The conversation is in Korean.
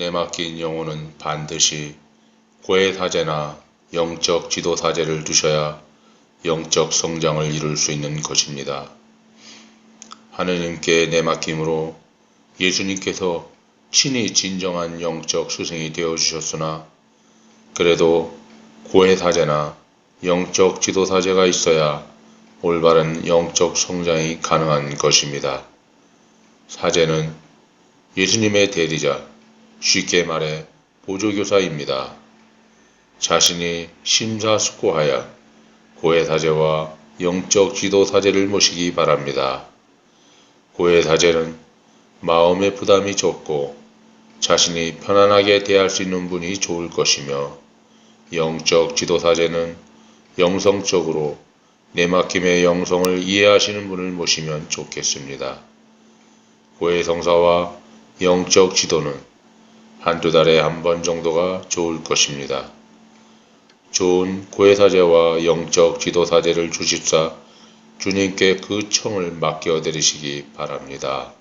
내맡긴 영혼은 반드시 고해 사제나 영적 지도 사제를 두셔야 영적 성장을 이룰 수 있는 것입니다. 하느님께 내맡김으로 예수님께서 친히 진정한 영적 스승이 되어 주셨으나 그래도 고해 사제나 영적 지도 사제가 있어야 올바른 영적 성장이 가능한 것입니다. 사제는 예수님의 대리자, 쉽게 말해 보조교사입니다. 자신이 심사숙고하여 고해사제와 영적 지도사제를 모시기 바랍니다. 고해사제는 마음의 부담이 적고 자신이 편안하게 대할 수 있는 분이 좋을 것이며 영적 지도사제는 영성적으로 내맡김의 영성을 이해하시는 분을 모시면 좋겠습니다. 고해성사와 영적 지도는 한두 달에 한 번 정도가 좋을 것입니다. 좋은 고해사제와 영적 지도사제를 주십사 주님께 그 청을 맡겨 드리시기 바랍니다.